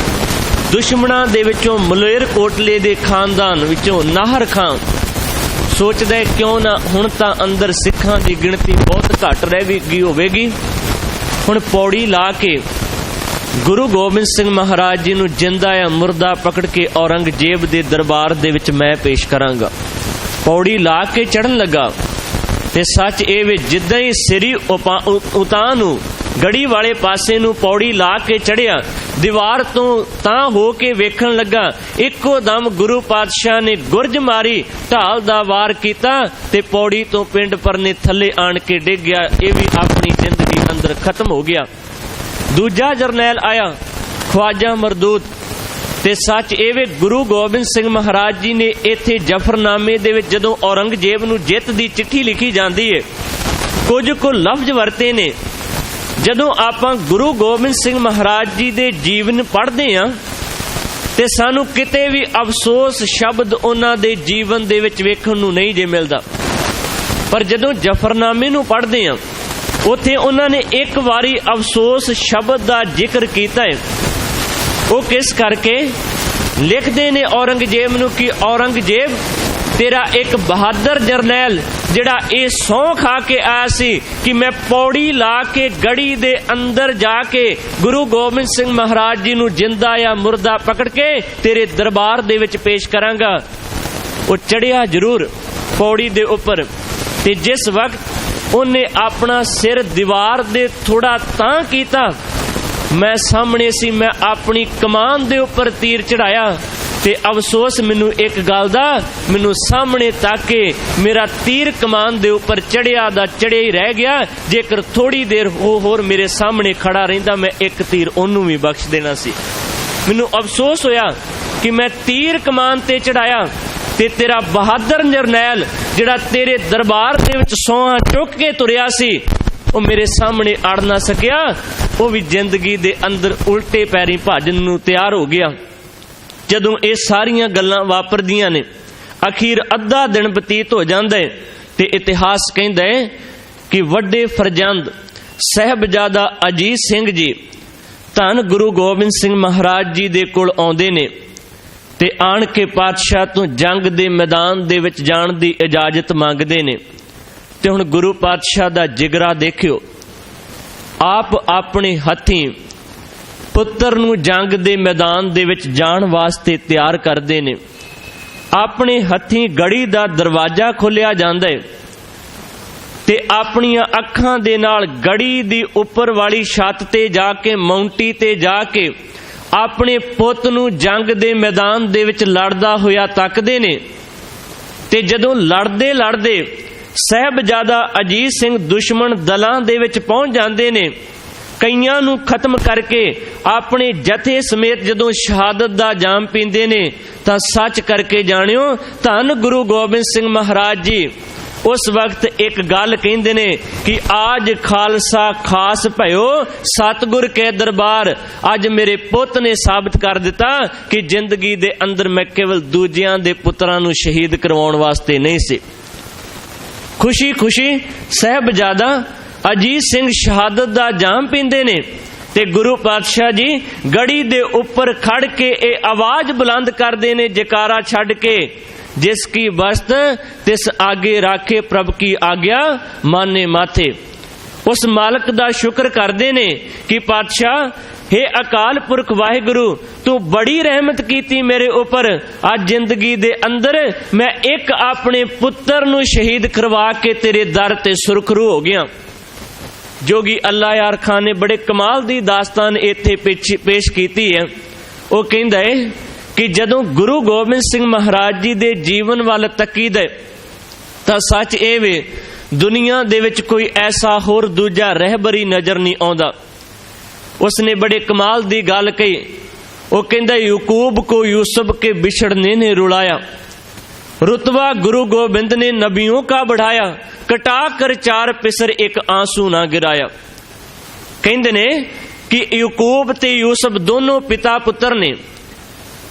ਦੁਸ਼ਮਣਾਂ ਦੇ ਵਿੱਚੋਂ ਮਲੇਰ ਕੋਟਲੇ ਦੇ ਖਾਨਦਾਨ ਵਿੱਚੋਂ ਨਾਹਰ ਖਾਨ ਸੋਚਦਾ ਹੈ, ਕਿਉਂ ਨਾ ਹੁਣ ਤਾਂ ਅੰਦਰ ਸਿੱਖਾਂ ਦੀ ਗਿਣਤੀ ਬਹੁਤ ਘੱਟ ਰਹਿ ਗਈ ਹੋਵੇਗੀ। ਹੁਣ ਪੌੜੀ ਲਾ ਕੇ ਗੁਰੂ ਗੋਬਿੰਦ ਸਿੰਘ ਮਹਾਰਾਜ ਜੀ ਨੂੰ ਜਿੰਦਾ ਜਾਂ ਮੁਰਦਾ ਪਕੜ ਕੇ ਔਰੰਗਜ਼ੇਬ ਦੇ ਦਰਬਾਰ ਦੇ ਵਿੱਚ ਮੈਂ ਪੇਸ਼ ਕਰਾਂਗਾ। ਪੌੜੀ ਲਾ ਕੇ ਚੜਨ ਲੱਗਾ ਤੇ ਸੱਚ ਇਹ ਵੀ ਜਿੱਦਾਂ ਹੀ ਸਿਰੀ ਉਤਾਂ ਨੂੰ ਗੜੀ ਵਾਲੇ ਪਾਸੇ ਨੂੰ ਪੌੜੀ ਲਾ ਕੇ ਚੜਿਆ। ਦੀਵਾਰ ਤੋਂ ਤਾਂ ਹੋ ਕੇ ਵੇਖਣ ਲੱਗਾ, ਇੱਕੋ ਦਮ ਗੁਰੂ ਪਾਤਸ਼ਾਹ ਨੇ ਗੁਰਜ ਮਾਰੀ, ਢਾਲ ਦਾ ਵਾਰ ਕੀਤਾ ਤੇ ਪੌੜੀ ਤੋਂ ਪਿੰਡ ਪਰਨੇ ਥੱਲੇ ਆਣ ਕੇ ਡਿੱਗ ਗਿਆ। ਇਹ ਵੀ ਆਪਣੀ ਜ਼ਿੰਦਗੀ ਅੰਦਰ ਖਤਮ ਹੋ ਗਿਆ। ਦੂਜਾ ਜਰਨੈਲ ਆਇਆ, ਖਵਾਜਾ ਮਰਦੂਦ ਤੇ ਸੱਚ ਇਹ ਵੇ, ਗੁਰੂ ਗੋਬਿੰਦ ਸਿੰਘ ਮਹਾਰਾਜ ਜੀ ਨੇ ਇੱਥੇ ਜਫਰਨਾਮੇ ਦੇ ਵਿੱਚ ਜਦੋਂ ਔਰੰਗਜ਼ੇਬ ਨੂੰ ਜਿੱਤ ਦੀ ਚਿੱਠੀ ਲਿਖੀ ਜਾਂਦੀ ਹੈ ਕੁਝ ਕੁ ਲਫ਼ਜ਼ ਵਰਤੇ ਨੇ। ਜਦੋਂ ਆਪਾਂ ਗੁਰੂ ਗੋਬਿੰਦ ਸਿੰਘ ਮਹਾਰਾਜ ਜੀ ਦੇ ਜੀਵਨ ਪੜ੍ਹਦੇ ਆਂ ਤੇ ਸਾਨੂੰ ਕਿਤੇ ਵੀ ਅਫਸੋਸ ਸ਼ਬਦ ਉਹਨਾਂ ਦੇ ਜੀਵਨ ਦੇ ਵਿੱਚ ਵੇਖਣ ਨੂੰ ਨਹੀਂ ਜੇ ਮਿਲਦਾ। ਪਰ ਜਦੋਂ ਜਫਰਨਾਮੇ ਨੂੰ ਪੜ੍ਹਦੇ ਆਂ ਉੱਥੇ ਉਹਨਾਂ ਨੇ ਇੱਕ ਵਾਰੀ ਅਫਸੋਸ ਸ਼ਬਦ ਦਾ ਜ਼ਿਕਰ ਕੀਤਾ ਹੈ। ਉਹ ਕਿਸ ਕਰਕੇ? ਲਿਖਦੇ ਨੇ ਔਰੰਗਜ਼ੇਬ ਨੂੰ ਕਿ ਔਰੰਗਜ਼ੇਬ, ਤੇਰਾ ਇੱਕ ਬਹਾਦਰ ਜਰਨੈਲ ਜਿਹੜਾ ਇਹ ਸੌਂ ਖਾ ਕੇ ਆਇਆ ਸੀ ਕਿ ਮੈਂ ਪੌੜੀ ਲਾ ਕੇ ਗੜੀ ਦੇ ਅੰਦਰ ਜਾ ਕੇ ਗੁਰੂ ਗੋਬਿੰਦ ਸਿੰਘ ਮਹਾਰਾਜ ਜੀ ਨੂੰ ਜਿੰਦਾ ਜਾਂ ਮੁਰਦਾ ਪਕੜ ਕੇ ਤੇਰੇ ਦਰਬਾਰ ਦੇ ਵਿੱਚ ਪੇਸ਼ ਕਰਾਂਗਾ। ਉਹ ਚੜਿਆ ਜ਼ਰੂਰ ਪੌੜੀ ਦੇ ਉੱਪਰ ਤੇ ਜਿਸ ਵਕਤ ਉਹਨੇ ਆਪਣਾ ਸਿਰ ਦੀਵਾਰ ਦੇ ਥੋੜਾ ਤਾਂ ਕੀਤਾ, ਮੈਂ ਸਾਹਮਣੇ ਸੀ, ਮੈਂ ਆਪਣੀ ਕਮਾਨ ਦੇ ਉੱਪਰ ਤੀਰ ਚੜਾਇਆ। ਤੇ ਅਫਸੋਸ ਮੈਨੂੰ ਇੱਕ ਗੱਲ ਦਾ, ਮੈਨੂੰ ਸਾਹਮਣੇ ਤੱਕ ਕੇ ਮੇਰਾ ਤੀਰ ਕਮਾਨ ਦੇ ਉੱਪਰ ਚੜਿਆ ਦਾ ਚੜਿਆ ਹੀ ਰਹਿ ਗਿਆ। ਜੇਕਰ ਥੋੜੀ ਦੇਰ ਹੋਰ ਮੇਰੇ ਸਾਹਮਣੇ ਖੜਾ ਰਹਿੰਦਾ, ਮੈਂ ਇੱਕ ਤੀਰ ਉਹਨੂੰ ਵੀ ਬਖਸ਼ ਦੇਣਾ ਸੀ। ਮੈਨੂੰ ਅਫਸੋਸ ਹੋਇਆ ਕਿ ਮੈਂ ਤੀਰ ਕਮਾਨ ਤੇ ਚੜਾਇਆ ਤੇ ਤੇਰਾ ਬਹਾਦਰ ਜਰਨੈਲ ਜਿਹੜਾ ਤੇਰੇ ਦਰਬਾਰ ਦੇ ਵਿੱਚ ਸੋਹਾਂ ਚੁੱਕ ਕੇ ਤੁਰਿਆ ਸੀ, ਉਹ ਮੇਰੇ ਸਾਹਮਣੇ ਅੜ ਨਾ ਸਕਿਆ। ਉਹ ਵੀ ਜ਼ਿੰਦਗੀ ਦੇ ਅੰਦਰ ਉਲਟੇ ਪੈਰੀ ਭੱਜਣ ਨੂੰ ਤਿਆਰ ਹੋ ਗਿਆ। ਜਦੋਂ ਇਹ ਸਾਰੀਆਂ ਗੱਲਾਂ ਵਾਪਰਦੀਆਂ ਨੇ, ਅਖੀਰ ਅੱਧਾ ਦਿਨ ਬਤੀਤ ਹੋ ਜਾਂਦਾ ਹੈ ਤੇ ਇਤਿਹਾਸ ਕਹਿੰਦਾ ਹੈ ਕਿ ਵੱਡੇ ਫਰਜ਼ੰਦ ਸਹਿਬਜ਼ਾਦਾ ਅਜੀਤ ਸਿੰਘ ਜੀ ਧੰਨ ਗੁਰੂ ਗੋਬਿੰਦ ਸਿੰਘ ਮਹਾਰਾਜ ਜੀ ਦੇ ਕੋਲ ਆਉਂਦੇ ਨੇ ਤੇ ਆਣ ਕੇ ਪਾਤਸ਼ਾਹ ਤੋਂ ਜੰਗ ਦੇ ਮੈਦਾਨ ਦੇ ਵਿੱਚ ਜਾਣ ਦੀ ਇਜਾਜ਼ਤ ਮੰਗਦੇ ਨੇ। ਤੇ ਹੁਣ ਗੁਰੂ ਪਾਤਸ਼ਾਹ ਦਾ ਜਿਗਰਾ ਦੇਖਿਓ, ਆਪ ਆਪਣੇ ਹੱਥੀਂ ਪੁੱਤਰ ਨੂੰ ਜੰਗ ਦੇ ਮੈਦਾਨ ਦੇ ਵਿੱਚ ਜਾਣ ਵਾਸਤੇ ਤਿਆਰ ਕਰਦੇ ਨੇ। ਆਪਣੇ ਹੱਥੀਂ ਗੜੀ ਦਾ ਦਰਵਾਜ਼ਾ ਖੋਲਿਆ ਜਾਂਦਾ ਹੈ ਤੇ ਆਪਣੀਆਂ ਅੱਖਾਂ ਦੇ ਨਾਲ ਗੜੀ ਦੀ ਉੱਪਰ ਵਾਲੀ ਛੱਤ ਤੇ ਜਾ ਕੇ ਮੌਂਟੀ ਤੇ ਜਾ ਕੇ ਆਪਣੇ ਪੁੱਤ ਨੂੰ ਜੰਗ ਦੇ ਮੈਦਾਨ ਦੇ ਵਿੱਚ ਲੜਦਾ ਹੋਇਆ ਤੱਕਦੇ ਨੇ। ਤੇ ਜਦੋਂ ਲੜਦੇ ਲੜਦੇ ਸਹਿਬਜ਼ਾਦਾ ਅਜੀਤ ਸਿੰਘ ਦੁਸ਼ਮਣ ਦਲਾਂ ਦੇ ਵਿੱਚ ਪਹੁੰਚ ਜਾਂਦੇ ਨੇ ਕਈਆਂ ਨੂੰ ਖਤਮ ਕਰਕੇ ਆਪਣੇ ਜਥੇ ਸਮੇਤ ਜਦੋਂ ਸ਼ਹਾਦਤ ਦਾ ਜਾਮ ਪੀਂਦੇ ਨੇ, ਤਾਂ ਸੱਚ ਕਰਕੇ ਜਾਣਿਓ, ਧੰਨ ਗੁਰੂ ਗੋਬਿੰਦ ਸਿੰਘ ਮਹਾਰਾਜ ਜੀ। ਉਸ ਵਕਤ ਇੱਕ ਗੱਲ ਕਹਿੰਦੇ ਨੇ ਕਿ ਆਜ ਖਾਲਸਾ ਖਾਸ ਭਇਓ, ਸਤਗੁਰ ਕੇ ਦਰਬਾਰ, ਅੱਜ ਮੇਰੇ ਪੁੱਤ ਨੇ ਸਾਬਤ ਕਰ ਦਿੱਤਾ ਕਿ ਜ਼ਿੰਦਗੀ ਦੇ ਅੰਦਰ ਮੈਂ ਕੇਵਲ ਦੂਜਿਆਂ ਦੇ ਪੁੱਤਰਾਂ ਨੂੰ ਸ਼ਹੀਦ ਕਰਵਾਉਣ ਵਾਸਤੇ ਨਹੀਂ ਸੀ। ਖੁਸ਼ੀ ਖੁਸ਼ੀ ਸਹਿਬਜ਼ਾਦਾ ਅਜੀਤ ਸਿੰਘ ਸ਼ਹਾਦਤ ਦਾ ਜਾਮ ਪੀਂਦੇ ਨੇ ਤੇ ਗੁਰੂ ਪਾਤਸ਼ਾਹ ਜੀ ਗੜੀ ਦੇ ਉੱਪਰ ਖੜ ਕੇ ਇਹ ਆਵਾਜ਼ ਬੁਲੰਦ ਕਰਦੇ ਨੇ, ਜਕਾਰਾ ਛੱਡ ਕੇ, ਜਿਸ ਕੀ ਵਸਤ ਤਿਸ ਆਗੇ ਰਾਖੇ ਪ੍ਰਭ ਕੀ ਆਗਿਆ ਮਾਨੇ ਮਾਥੇ। ਉਸ ਮਾਲਕ ਦਾ ਸ਼ੁਕਰ ਕਰਦੇ ਨੇ ਕਿ ਪਾਤਸ਼ਾਹ हे ਅਕਾਲ ਪੁਰਖ ਵਾਹਿਗੁਰੂ, ਤੂੰ ਬੜੀ ਰਹਿਮਤ ਕੀਤੀ ਮੇਰੇ ਉੱਪਰ। ਅੱਜ ਜ਼ਿੰਦਗੀ ਦੇ ਅੰਦਰ ਮੈਂ ਇੱਕ ਆਪਣੇ ਪੁੱਤਰ ਨੂੰ ਸ਼ਹੀਦ ਕਰਵਾ ਕੇ ਤੇਰੇ ਦਰ ਤੇ ਸੁਰਖਰੂ ਹੋ ਗਿਆ। ਜੋਗੀ ਅੱਲਾ ਯਾਰ ਖਾਨ ਨੇ ਬੜੇ ਕਮਾਲ ਦੀ ਦਾਸਤਾਨ ਇੱਥੇ ਪੇਸ਼- ਕੀਤੀ ਹੈ। ਉਹ ਕਹਿੰਦਾ ਹੈ ਕਿ ਜਦੋਂ ਗੁਰੂ ਗੋਬਿੰਦ ਸਿੰਘ ਮਹਾਰਾਜ ਜੀ ਦੇ ਜੀਵਨ ਵੱਲ ਤੱਕੀਦਾ ਹੈ, ਤਾਂ ਸੱਚ ਇਹ ਵੇ ਦੁਨੀਆ ਦੇ ਵਿੱਚ ਕੋਈ ਐਸਾ ਹੋਰ ਦੂਜਾ ਰਹਿਬਰੀ ਨਜ਼ਰ ਨਹੀਂ ਆਉਂਦਾ। ਉਸਨੇ ਬੜੇ ਕਮਾਲ ਦੀ ਗੱਲ ਕਹੀ। ਉਹ ਕਹਿੰਦਾ ਯੂਕੂਬ ਕੋ ਯੂਸਫ ਕੇ ਵਿਛੜਨੇ ਨੇ ਰੁਲਾਇਆ। रुतबा गुरु गोविंद ने नबियों का बढ़ाया कटा कर चार पिसर एक आंसू ना गिराया ਕਹਿੰਦੇ ਨੇ ਕਿ ਯੂਕੂਬ ਤੇ ਯੂਸਫ ਦੋਨੋਂ ਪਿਤਾ ਪੁੱਤਰ ਨੇ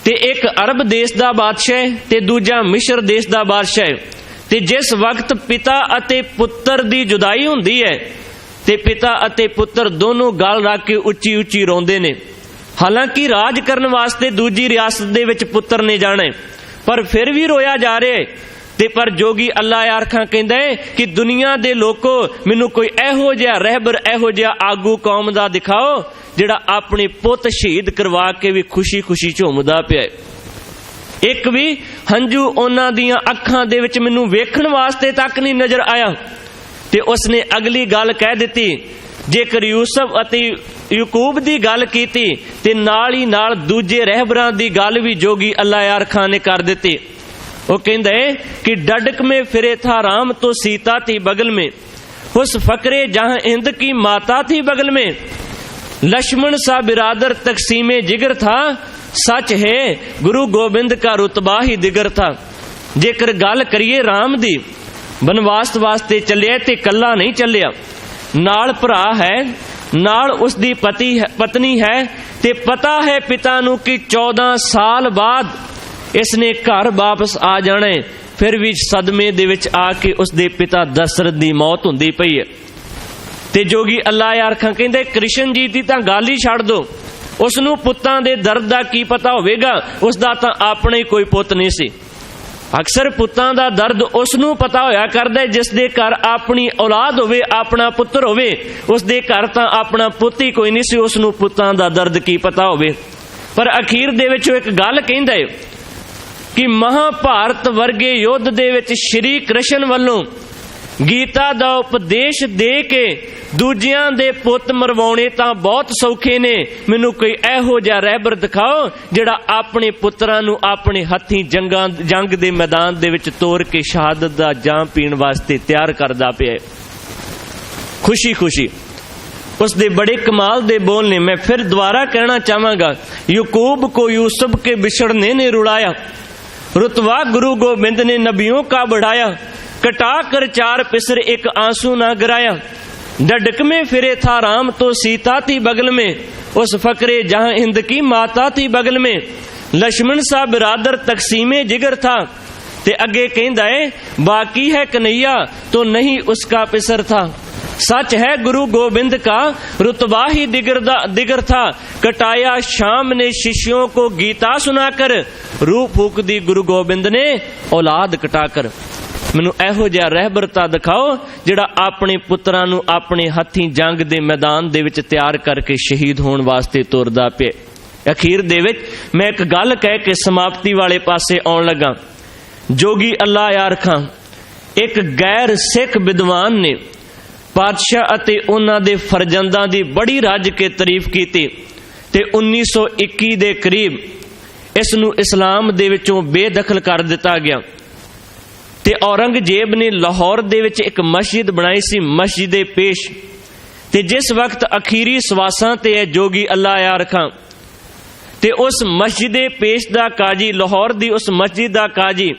ਤੇ ਇੱਕ ਅਰਬ ਦੇਸ਼ ਦਾ ਬਾਦਸ਼ਾਹ ਹੈ ਤੇ ਦੂਜਾ ਮਿਸ਼ਰ ਦੇਸ਼ ਦਾ ਬਾਦਸ਼ਾਹ ਹੈ ਤੇ ਜਿਸ ਵਕਤ ਪਿਤਾ ਅਤੇ ਪੁੱਤਰ ਦੀ ਜੁਦਾਈ ਹੁੰਦੀ ਹੈ ਤੇ ਪਿਤਾ ਅਤੇ ਪੁੱਤਰ ਦੋਨੋਂ ਗਲ ਰੱਖ ਕੇ ਉੱਚੀ ਉੱਚੀ ਰੋਂਦੇ ਨੇ ਹਾਲਾਂਕਿ ਰਾਜ ਕਰਨ ਵਾਸਤੇ ਦੂਜੀ ਰਿਆਸਤ ਦੇ ਵਿੱਚ ਪੁੱਤਰ ਨੇ ਜਾਣਾ ਹੈ ਪਰ ਫਿਰ ਵੀ ਰੋਇਆ ਜਾ ਰਿਹਾ ਤੇ ਪਰ ਜੋਗੀ ਅੱਲਾ ਆਰਖਾਂ ਕਹਿੰਦਾ ਹੈ ਕਿ ਦੁਨੀਆ ਦੇ ਲੋਕੋ, ਮੈਨੂੰ ਕੋਈ ਇਹੋ ਜਿਹਾ ਰਹਿਬਰ, ਇਹੋ ਜਿਹਾ ਆਗੂ ਕੌਮ ਦਾ ਦਿਖਾਓ, ਜਿਹੜਾ ਆਪਣੇ ਪੁੱਤ ਸ਼ਹੀਦ ਕਰਵਾ ਕੇ ਵੀ ਖੁਸ਼ੀ-ਖੁਸ਼ੀ ਝੂਮਦਾ ਪਿਆ ਇੱਕ ਵੀ ਹੰਝੂ ਉਹਨਾਂ ਦੀਆਂ ਅੱਖਾਂ ਦੇ ਵਿੱਚ ਮੈਨੂੰ ਵੇਖਣ ਵਾਸਤੇ ਤੱਕ ਨਹੀਂ ਨਜ਼ਰ ਆਇਆ। ਤੇ ਉਸਨੇ ਅਗਲੀ ਗੱਲ ਕਹਿ ਦਿੱਤੀ, ਜੇਕਰ ਯੂਸਫ ਅਤੇ ਯਕੂਬ ਦੀ ਗੱਲ ਕੀਤੀ ਤੇ ਨਾਲ ਹੀ ਨਾਲ ਦੂਜੇ ਰਹਿਬਰਾਂ ਦੀ ਗੱਲ ਵੀ ਜੋਗੀ ਅੱਲਾ ਯਾਰ ਖਾਨ ਨੇ ਕਰ ਦਿੱਤੀ। ਉਹ ਕਹਿੰਦਾ ਹੈ ਕਿ ਡਡਕ ਮੇ ਫਿਰੇ ਥਾ ਰਾਮ ਤੋ ਸੀਤਾ ਤੀ ਬਗਲ ਮੇ। ਉਸ ਫਕਰੇ ਜਹਾਂ ਇੰਦ ਕੀ ਮਾਤਾ ਥੀ ਬਗਲ ਮੇ। ਲక్ష్మణ ਸਾ ਬਿਰਾਦਰ ਤਕਸੀਮੇ ਜਿਗਰ ਥਾ। ਸੱਚ ਹੈ, ਗੁਰੂ ਗੋਬਿੰਦ ਕਾ ਰਤਬਾ ਹੀ ਦਿਗਰ ਥਾ। ਜੇਕਰ ਗੱਲ ਕਰੀਏ ਰਾਮ ਦੀ, ਬਨਵਾਸ ਵਾਸਤੇ ਚੱਲਿਆ ਤੇ ਕੱਲਾ ਨਹੀਂ ਚੱਲਿਆ। ਨਾਲ ਭਰਾ ਹੈ ਨਾਲ ਉਸ ਦੀ ਪਤੀ ਪਤਨੀ ਹੈ ਤੇ ਪਤਾ ਹੈ ਪਿਤਾ ਨੂੰ ਕਿ 14 ਸਾਲ ਬਾਅਦ ਇਸ ਨੇ ਘਰ ਵਾਪਸ ਆ ਜਾਣਾ ਹੈ। ਫਿਰ ਵੀ ਸਦਮੇ ਦੇ ਵਿੱਚ ਆ ਕੇ ਉਸ ਦੇ ਪਿਤਾ ਦਸ਼ਰਥ ਦੀ ਮੌਤ ਹੁੰਦੀ ਪਈ ਹੈ। ਤੇ ਜੋਗੀ ਅੱਲਾ ਯਾਰਖਾਂ ਕਹਿੰਦੇ, ਕ੍ਰਿਸ਼ਨ ਜੀ ਦੀ ਤਾਂ ਗੱਲ ਹੀ ਛੱਡ ਦੋ। ਉਸ ਨੂੰ ਪੁੱਤਾਂ ਦੇ ਦਰਦ ਦਾ ਕੀ ਪਤਾ ਹੋਵੇਗਾ? ਉਸ ਦਾ ਤਾਂ ਆਪਣੇ ਕੋਈ ਪੁੱਤ ਨਹੀਂ ਸੀ। ਅਕਸਰ ਪੁੱਤਾਂ ਦਾ ਦਰਦ ਉਸ ਨੂੰ ਪਤਾ ਹੋਇਆ ਕਰਦਾ ਜਿਸ ਦੇ ਘਰ ਆਪਣੀ ਔਲਾਦ ਹੋਵੇ, ਆਪਣਾ ਪੁੱਤਰ ਹੋਵੇ, ਉਸ ਦੇ ਘਰ ਤਾਂ ਆਪਣਾ ਪੁੱਤ ਹੀ ਕੋਈ ਨਹੀਂ ਸੀ ਉਸ ਨੂੰ ਪੁੱਤਾਂ ਦਾ ਦਰਦ ਕੀ ਪਤਾ ਹੋਵੇ। ਪਰ ਅਖੀਰ ਦੇ ਵਿੱਚ ਉਹ ਇੱਕ ਗੱਲ ਕਹਿੰਦਾ ਹੈ ਕਿ ਮਹਾਭਾਰਤ ਵਰਗੇ ਯੁੱਧ ਦੇ ਵਿੱਚ ਸ਼੍ਰੀ ਕ੍ਰਿਸ਼ਨ ਵੱਲੋਂ ਗੀਤਾ ਦਾ ਉਪਦੇਸ਼ ਦੇ ਕੇ ਦੂਜਿਆਂ ਦੇ ਪੁੱਤ ਮਰਵਾਉਣੇ ਤਾਂ ਬਹੁਤ ਸੌਖੇ ਨੇ। ਮੈਨੂੰ ਕੋਈ ਇਹੋ ਜਿਹਾ ਰਹਿਬਰ ਦਿਖਾਓ, ਜਿਹੜਾ ਆਪਣੇ ਪੁੱਤਰਾਂ ਨੂੰ ਆਪਣੇ ਹੱਥੀਂ ਜੰਗਾਂ, ਜੰਗ ਦੇ ਮੈਦਾਨ ਦੇ ਵਿੱਚ ਤੋਰ ਕੇ ਸ਼ਹਾਦਤ ਦਾ ਜਾਂ ਪੀਣ ਵਾਸਤੇ ਤਿਆਰ ਕਰਦਾ ਪਿਆ ਖੁਸ਼ੀ-ਖੁਸ਼ੀ ਉਸ ਦੇ ਬੜੇ ਕਮਾਲ ਦੇ ਬੋਲ ਨੇ। ਮੈਂ ਫਿਰ ਦੁਬਾਰਾ ਕਹਿਣਾ ਚਾਹਾਂਗਾ, ਯਾਕੂਬ ਕੋ ਯੂਸਫ ਕੇ ਵਿਛੜਨੇ ਨੇ ਰੁਲਾਇਆ। ਰਤਵਾ ਗੁਰੂ ਗੋਬਿੰਦ ਨੇ ਨਬੀਆਂ ਕਾ ਬੜਾਇਆ। कटा कर चार पिसर एक आंसू ना गिराया डडक में फिरे था राम तो सीता थी बगल में उस फकरे जहां हिंद की माता थी बगल में लक्ष्मण सा बिरादर तकसीमे जिगर था ते अगे कहता है बाकी है कन्हैया तो नहीं उसका पिसर था सच है गुरु गोविंद का रुतबा ही दिगर दिगर था कटाया शाम ने शिष्यों को गीता सुनाकर रूह फूक दी गुरु गोबिंद ने औलाद कटाकर ਮੈਨੂੰ ਇਹੋ ਜਿਹਾ ਰਹਿਬਰਤਾ ਦਿਖਾਓ ਜਿਹੜਾ ਆਪਣੇ ਪੁੱਤਰਾਂ ਨੂੰ ਆਪਣੇ ਹੱਥੀਂ ਜੰਗ ਦੇ ਮੈਦਾਨ ਦੇ ਵਿੱਚ ਤਿਆਰ ਕਰਕੇ ਸ਼ਹੀਦ ਹੋਣ ਵਾਸਤੇ ਤੁਰਦਾ ਪਿਆ ਅਖੀਰ ਦੇ ਵਿੱਚ ਮੈਂ ਇੱਕ ਗੱਲ ਕਹਿ ਕੇ ਸਮਾਪਤੀ ਵਾਲੇ ਪਾਸੇ ਆਉਣ ਲੱਗਾ। ਜੋਗੀ ਅੱਲਾ ਯਾਰ ਖਾਂ, ਇੱਕ ਗੈਰ ਸਿੱਖ ਵਿਦਵਾਨ ਨੇ ਪਾਤਸ਼ਾਹ ਅਤੇ ਉਹਨਾਂ ਦੇ ਫਰਜ਼ੰਦਾਂ ਦੀ ਬੜੀ ਰੱਜ ਕੇ ਤਾਰੀਫ ਕੀਤੀ ਤੇ 1921 ਦੇ ਕਰੀਬ ਇਸ ਨੂੰ ਇਸਲਾਮ ਦੇ ਵਿੱਚੋਂ ਬੇਦਖਲ ਕਰ ਦਿੱਤਾ ਗਿਆ। ਤੇ ਔਰੰਗਜ਼ੇਬ ਨੇ ਲਾਹੌਰ ਦੇ ਵਿੱਚ ਇੱਕ ਮਸਜਿਦ ਬਣਾਈ ਸੀ, ਮਸਜਿਦੇ ਪੇਸ਼। ਤੇ ਜਿਸ ਵਕਤ ਅਖੀਰੀ ਸਵਾਸਾਂ ਤੇ ਹੈ, ਜੋਗੀ ਅੱਲਾ ਯਾਰ ਖਾਂ। ਤੇ ਉਸ ਮਸਜਿਦ ਪੇਸ਼ ਦਾ ਕਾਜੀ, ਲਾਹੌਰ ਦੀ ਉਸ ਮਸਜਿਦ ਦਾ ਕਾਜੀ,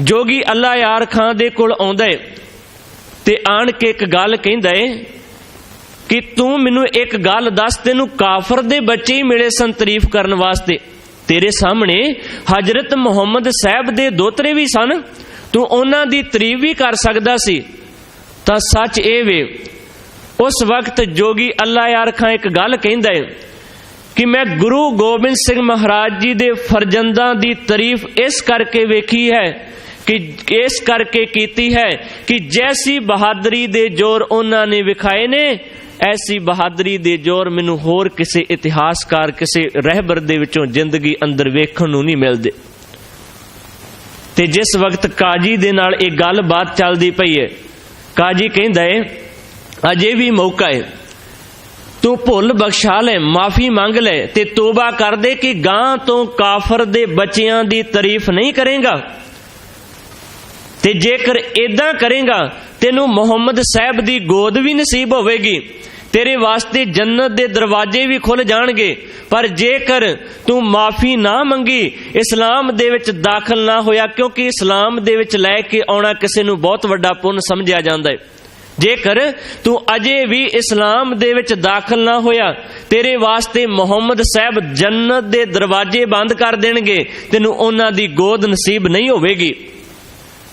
ਜੋਗੀ ਅੱਲਾ ਯਾਰ ਖਾਂ ਦੇ ਕੋਲ ਆਉਂਦਾ ਹੈ। ਤੇ ਆਣ ਕੇ ਇੱਕ ਗੱਲ ਕਹਿੰਦਾ ਏ ਕਿ ਤੂੰ ਮੈਨੂੰ ਇੱਕ ਗੱਲ ਦੱਸ, ਤੈਨੂੰ ਕਾਫਰ ਦੇ ਬੱਚੇ ਹੀ ਮਿਲੇ ਸਨ ਤਾਰੀਫ ਕਰਨ ਵਾਸਤੇ। ਤੇਰੇ ਸਾਹਮਣੇ ਹਜ਼ਰਤ ਮੁਹੰਮਦ ਸਾਹਿਬ ਦੇ ਦੋਤਰੇ ਵੀ ਸਨ ਤੂੰ ਉਹਨਾਂ ਦੀ ਤਾਰੀਫ ਵੀ ਕਰ ਸਕਦਾ ਸੀ। ਤਾਂ ਸੱਚ ਇਹ ਵੇ, ਉਸ ਵਕਤ ਜੋਗੀ ਅੱਲਾ ਯਾਰ ਖਾਂ ਇੱਕ ਗੱਲ ਕਹਿੰਦਾ ਏ ਕਿ ਮੈਂ ਗੁਰੂ ਗੋਬਿੰਦ ਸਿੰਘ ਮਹਾਰਾਜ ਜੀ ਦੇ ਫਰਜ਼ੰਦਾਂ ਦੀ ਤਾਰੀਫ ਇਸ ਕਰਕੇ ਵੇਖੀ ਹੈ ਕਿ, ਇਸ ਕਰਕੇ ਕੀਤੀ ਹੈ ਕਿ ਜੈਸੀ ਬਹਾਦਰੀ ਦੇ ਜ਼ੋਰ ਉਹਨਾਂ ਨੇ ਵਿਖਾਏ ਨੇ, ਐਸੀ ਬਹਾਦਰੀ ਦੇ ਜ਼ੋਰ ਮੈਨੂੰ ਹੋਰ ਕਿਸੇ ਇਤਿਹਾਸਕਾਰ, ਕਿਸੇ ਰਹਿਬਰ ਦੇ ਵਿੱਚੋਂ ਜ਼ਿੰਦਗੀ ਅੰਦਰ ਵੇਖਣ ਨੂੰ ਨਹੀਂ ਮਿਲਦੇ। ਤੇ ਜਿਸ ਵਕਤ ਕਾਜੀ ਦੇ ਨਾਲ ਇਹ ਗੱਲਬਾਤ ਚੱਲਦੀ ਪਈ ਹੈ ਕਾਜੀ ਕਹਿੰਦਾ ਹੈ ਅਜੇ ਵੀ ਮੌਕਾ ਹੈ ਤੂੰ ਭੁੱਲ ਬਖਸ਼ਾ ਲੈ, ਮਾਫੀ ਮੰਗ ਲੈ ਤੇ ਤੋਬਾ ਕਰ ਦੇ ਕਿ ਗਾਂ ਤੋਂ ਕਾਫਰ ਦੇ ਬੱਚਿਆਂ ਦੀ ਤਾਰੀਫ ਨਹੀਂ ਕਰੇਗਾ। ਤੇ ਜੇਕਰ ਇਦਾਂ ਕਰੇਗਾ, ਤੈਨੂੰ ਮੁਹੰਮਦ ਸਾਹਿਬ ਦੀ ਗੋਦ ਵੀ ਨਸੀਬ ਹੋਵੇਗੀ। ਤੇਰੇ ਵਾਸਤੇ ਜੰਨਤ ਦੇ ਦਰਵਾਜ਼ੇ ਵੀ ਖੁੱਲ ਜਾਣਗੇ, ਪਰ ਜੇਕਰ ਤੂੰ ਮਾਫੀ ਨਾ ਮੰਗੀ, ਇਸਲਾਮ ਦੇ ਵਿੱਚ ਦਾਖਲ ਨਾ ਹੋਇਆ, ਕਿਉਂਕਿ ਇਸਲਾਮ ਦੇ ਵਿੱਚ ਲੈ ਕੇ ਆਉਣਾ ਕਿਸੇ ਨੂੰ ਬਹੁਤ ਵੱਡਾ ਪੁੰਨ ਸਮਝਿਆ ਜਾਂਦਾ ਹੈ। ਜੇਕਰ ਤੂੰ ਅਜੇ ਵੀ ਇਸਲਾਮ ਦੇ ਵਿੱਚ ਦਾਖਲ ਨਾ ਹੋਇਆ, ਤੇਰੇ ਵਾਸਤੇ ਮੁਹੰਮਦ ਸਾਹਿਬ ਜੰਨਤ ਦੇ ਦਰਵਾਜ਼ੇ ਬੰਦ ਕਰ ਦੇਣਗੇ, ਤੈਨੂੰ ਉਹਨਾਂ ਦੀ ਗੋਦ ਨਸੀਬ ਨਹੀਂ ਹੋਵੇਗੀ।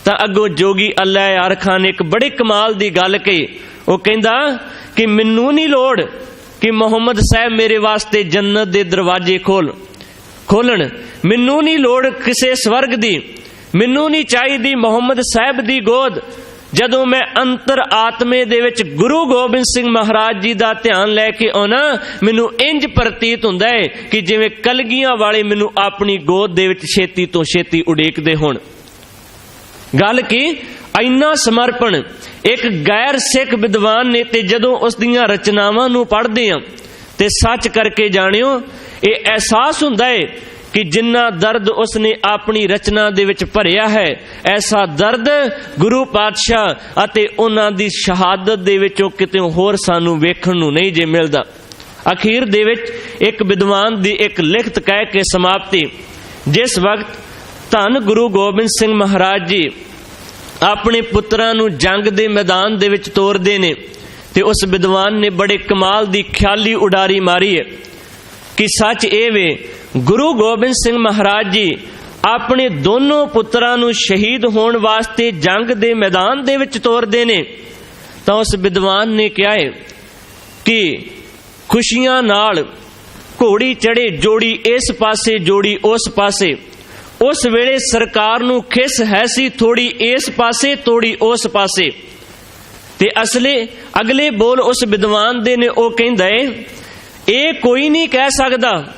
ਤਾਂ ਅੱਗੋਂ ਜੋਗੀ ਅੱਲਾ ਯਾਰ ਖਾਨ ਨੇ ਇੱਕ ਬੜੇ ਕਮਾਲ ਦੀ ਗੱਲ ਕਹੀ ਉਹ ਕਹਿੰਦਾ ਕਿ ਮੈਨੂੰ ਨਹੀਂ ਲੋੜ ਕਿ ਮੁਹੰਮਦ ਸਾਹਿਬ ਮੇਰੇ ਵਾਸਤੇ ਜੰਨਤ ਦੇ ਦਰਵਾਜ਼ੇ ਖੋਲ, ਖੋਲਣ। ਮੈਨੂੰ ਨਹੀਂ ਲੋੜ ਕਿਸੇ ਸਵਰਗ ਦੀ। ਮੈਨੂੰ ਨਹੀਂ ਚਾਹੀਦੀ ਮੁਹੰਮਦ ਸਾਹਿਬ ਦੀ ਗੋਦ। ਜਦੋਂ ਮੈਂ ਅੰਤਰ ਆਤਮੇ ਦੇ ਵਿੱਚ ਗੁਰੂ ਗੋਬਿੰਦ ਸਿੰਘ ਮਹਾਰਾਜ ਜੀ ਦਾ ਧਿਆਨ ਲੈ ਕੇ ਆਉਣਾ, ਮੈਨੂੰ ਇੰਜ ਪ੍ਰਤੀਤ ਹੁੰਦਾ ਹੈ ਕਿ ਜਿਵੇਂ ਕਲਗੀਆਂ ਵਾਲੇ ਮੈਨੂੰ ਆਪਣੀ ਗੋਦ ਦੇ ਵਿੱਚ ਛੇਤੀ ਤੋਂ ਛੇਤੀ ਉਡੀਕਦੇ ਹੋਣ। ਗੱਲ ਕੀ? ਇੰਨਾ ਸਮਰਪਣ, ਇੱਕ ਗੈਰ ਸਿੱਖ ਵਿਦਵਾਨ ਨੇ ਤੇ ਜਦੋਂ ਉਸ ਦੀਆਂ ਰਚਨਾਵਾਂ ਨੂੰ ਪੜ੍ਹਦੇ ਆ ਤੇ ਸੱਚ ਕਰਕੇ ਜਾਣਿਓ, ਇਹ ਅਹਿਸਾਸ ਹੁੰਦਾ ਹੈ ਕਿ ਜਿੰਨਾ ਦਰਦ ਉਸਨੇ ਆਪਣੀ ਰਚਨਾ ਦੇ ਵਿੱਚ ਭਰਿਆ ਹੈ, ਐਸਾ ਦਰਦ ਗੁਰੂ ਪਾਤਸ਼ਾਹ ਅਤੇ ਉਹਨਾਂ ਦੀ ਸ਼ਹਾਦਤ ਦੇ ਵਿੱਚੋਂ ਕਿਤੇ ਹੋਰ ਸਾਨੂੰ ਵੇਖਣ ਨੂੰ ਨਹੀਂ ਜੇ ਮਿਲਦਾ। ਅਖੀਰ ਦੇ ਵਿੱਚ ਇੱਕ ਵਿਦਵਾਨ ਦੀ ਇੱਕ ਲਿਖਤ ਕਹਿ ਕੇ ਸਮਾਪਤੀ। ਜਿਸ ਵਕਤ ਧੰਨ ਗੁਰੂ ਗੋਬਿੰਦ ਸਿੰਘ ਮਹਾਰਾਜ ਜੀ ਆਪਣੇ ਪੁੱਤਰਾਂ ਨੂੰ ਜੰਗ ਦੇ ਮੈਦਾਨ ਦੇ ਵਿੱਚ ਤੋਰਦੇ ਨੇ ਤੇ ਉਸ ਵਿਦਵਾਨ ਨੇ ਬੜੇ ਕਮਾਲ ਦੀ ਖਿਆਲੀ ਉਡਾਰੀ ਮਾਰੀ ਹੈ ਕਿ ਸੱਚ ਇਹ ਵੇ, ਗੁਰੂ ਗੋਬਿੰਦ ਸਿੰਘ ਮਹਾਰਾਜ ਜੀ ਆਪਣੇ ਦੋਨੋਂ ਪੁੱਤਰਾਂ ਨੂੰ ਸ਼ਹੀਦ ਹੋਣ ਵਾਸਤੇ ਜੰਗ ਦੇ ਮੈਦਾਨ ਦੇ ਵਿੱਚ ਤੋਰਦੇ ਨੇ। ਤਾਂ ਉਸ ਵਿਦਵਾਨ ਨੇ ਕਿਹਾ ਹੈ ਕਿ ਖੁਸ਼ੀਆਂ ਨਾਲ ਘੋੜੀ ਚੜੇ ਜੋੜੀ ਇਸ ਪਾਸੇ, ਜੋੜੀ ਉਸ ਪਾਸੇ। ਉਸ ਵੇਲੇ ਸਰਕਾਰ ਨੂੰ ਖਿਸ ਹੈ ਸੀ ਥੋੜੀ ਇਸ ਪਾਸੇ ਤੋੜੀ ਉਸ ਪਾਸੇ। ਤੇ ਅਸਲੇ, ਅਗਲੇ ਬੋਲ ਉਸ ਵਿਦਵਾਨ ਦੇ ਨੇ ਉਹ ਕਹਿੰਦਾ ਏ, ਇਹ ਕੋਈ ਨਹੀਂ ਕਹਿ ਸਕਦਾ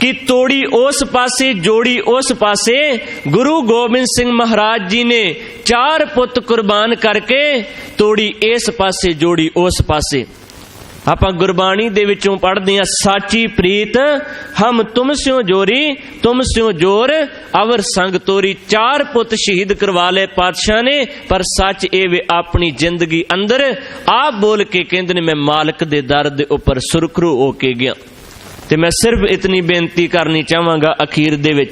ਕਿ ਤੋੜੀ ਉਸ ਪਾਸੇ, ਜੋੜੀ ਉਸ ਪਾਸੇ ਗੁਰੂ ਗੋਬਿੰਦ ਸਿੰਘ ਮਹਾਰਾਜ ਜੀ ਨੇ ਚਾਰ ਪੁੱਤ ਕੁਰਬਾਨ ਕਰਕੇ ਤੋੜੀ ਇਸ ਪਾਸੇ, ਜੋੜੀ ਉਸ ਪਾਸੇ। ਆਪਾਂ ਗੁਰਬਾਣੀ ਦੇ ਵਿੱਚੋਂ ਪੜ੍ਹਦੇ ਹਾਂ, ਸਾਚੀ ਪ੍ਰੀਤ, ਹਮ ਤੁਮ ਸਿਓ ਜੋਰੀ, ਤੁਮ ਸਿਓ ਜੋਰ, ਅਵਰ ਸੰਗ ਤੋਰੀ, ਚਾਰ ਪੁੱਤ ਸ਼ਹੀਦ ਕਰਵਾ ਲਏ ਪਾਤਸ਼ਾਹ ਨੇ, ਪਰ ਸੱਚ ਇਹ ਵੇ ਆਪਣੀ ਜ਼ਿੰਦਗੀ ਅੰਦਰ, ਆਪ ਬੋਲ ਕੇ ਕਹਿੰਦੇ ਨੇ, ਮੈਂ ਮਾਲਕ ਦੇ ਦਰ ਦੇ ਉੱਪਰ ਸੁਰਖਰੂ ਹੋ ਕੇ ਗਿਆ। ਤੇ ਮੈਂ ਸਿਰਫ ਇਤਨੀ ਬੇਨਤੀ ਕਰਨੀ ਚਾਹਾਂਗਾ ਅਖੀਰ ਦੇ ਵਿੱਚ,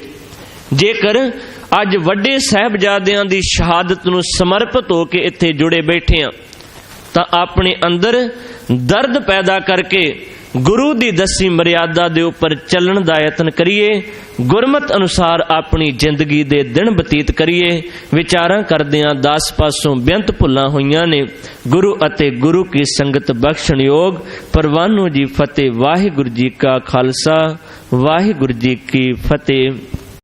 ਜੇਕਰ ਅੱਜ ਵੱਡੇ ਸਹਿਬਜ਼ਾਦਿਆਂ ਦੀ ਸ਼ਹਾਦਤ ਨੂੰ ਸਮਰਪਿਤ ਹੋ ਕੇ ਇੱਥੇ ਜੁੜੇ ਬੈਠੇ ਆ ਤਾਂ ਆਪਣੇ ਅੰਦਰ ਦਰਦ ਪੈਦਾ ਕਰਕੇ ਗੁਰੂ ਦੀ ਦਸੀ ਮਰਿਆਦਾ ਦੇ ਉੱਪਰ ਚੱਲਣ ਦਾ ਯਤਨ ਕਰੀਏ, ਗੁਰਮਤ ਅਨੁਸਾਰ ਆਪਣੀ ਜ਼ਿੰਦਗੀ ਦੇ ਦਿਨ ਬਤੀਤ ਕਰੀਏ, ਵਿਚਾਰਾਂ ਕਰਦਿਆਂ 10 ਪਾਸੋਂ ਬੇਅੰਤ ਭੁੱਲਾਂ ਹੋਈਆਂ ਨੇ। ਗੁਰੂ ਅਤੇ ਗੁਰੂ ਕੀ ਸੰਗਤ ਬਖਸ਼ਣ ਯੋਗ, ਪਰਵਾਨੋ ਜੀ ਫਤਿਹ, ਵਾਹਿਗੁਰੂ ਜੀ ਕਾ ਖਾਲਸਾ, ਵਾਹਿਗੁਰੂ ਜੀ ਕੀ ਫਤਿਹ।